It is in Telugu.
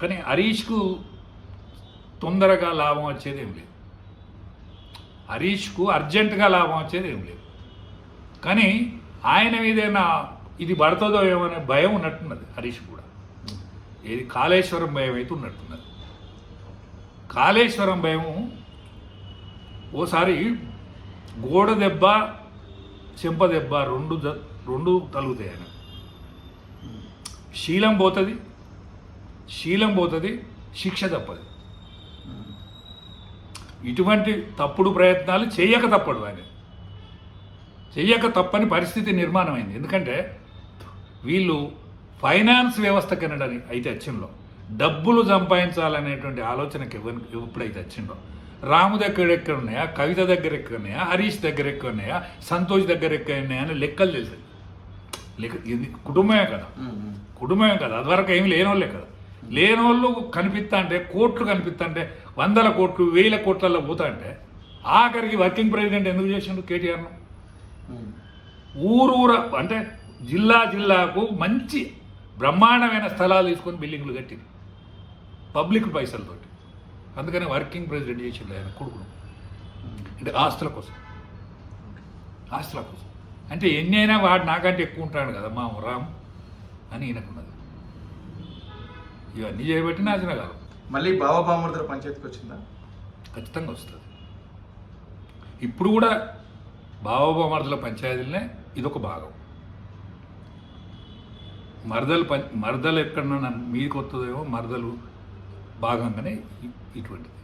కానీ హరీష్కు తొందరగా లాభం వచ్చేది ఏం లేదు. హరీష్కు అర్జెంటుగా లాభం వచ్చేది ఏం లేదు. కానీ ఆయన ఏదైనా ఇది పడుతుందో ఏమనే భయం ఉన్నట్టున్నది హరీష్ కూడా. ఏది కాళేశ్వరం భయం అయితే ఉన్నట్టున్నది. కాళేశ్వరం భయము ఓసారి గోడ దెబ్బ చెంప దెబ్బ రెండు రెండు తలుగుతాయి ఆయన. శీలం పోతుంది శీలం పోతుంది శిక్ష తప్పదు. ఇటువంటి తప్పుడు ప్రయత్నాలు చేయక తప్పడు ఆయన. చెయ్యక తప్పని పరిస్థితి నిర్మాణమైంది. ఎందుకంటే వీళ్ళు ఫైనాన్స్ వ్యవస్థ కినడని అయితే వచ్చిందో డబ్బులు సంపాదించాలనేటువంటి ఆలోచనకి ఎవరి ఎప్పుడైతే వచ్చిందో రాము దగ్గర ఎక్కడ ఉన్నాయా కవిత దగ్గర ఎక్కడ ఉన్నాయా హరీష్ దగ్గర ఎక్కడ ఉన్నాయా సంతోష్ దగ్గర ఎక్కడ ఉన్నాయా అని లెక్కలు తెలుసు లెక్క ఇది కుటుంబమే కదా. కుటుంబమే కదా. అదివరకు ఏమి లేనోళ్ళే కదా. లేనోళ్ళు వాళ్ళు కనిపిస్తాంటే కోట్లు కనిపిస్తాంటే వందల కోట్లు వేల కోట్లలో పోతాంటే ఆఖరికి వర్కింగ్ ప్రెసిడెంట్ ఎందుకు చేసిండు కేటీఆర్ను? ఊరూర అంటే జిల్లా జిల్లాకు మంచి బ్రహ్మాండమైన స్థలాలు తీసుకొని బిల్డింగ్లు కట్టింది. పబ్లిక్ పైసలతోటి అందుకని వర్కింగ్ ప్రెసిడెంట్ చేసిండు ఆయన కొడుకును. అంటే ఆస్తుల కోసం. ఆస్తుల కోసం. అంటే ఎన్ని అయినా వాడు నాకంటే ఎక్కువ ఉంటాడు కదా మా రామ్ అని ఈయనకున్నది. ఇవన్నీ చేయబట్టి నాశన కాదు. మళ్ళీ బావబామర్దుల పంచాయతీకి వచ్చిందా? ఖచ్చితంగా వస్తుంది. ఇప్పుడు కూడా బావబామర్దల పంచాయతీలనే ఇదొక భాగం. మరదలు పం మరదలు ఎక్కడన్నా మీదకి వస్తుందేమో మరదలు భాగంగానే ఇటువంటిది.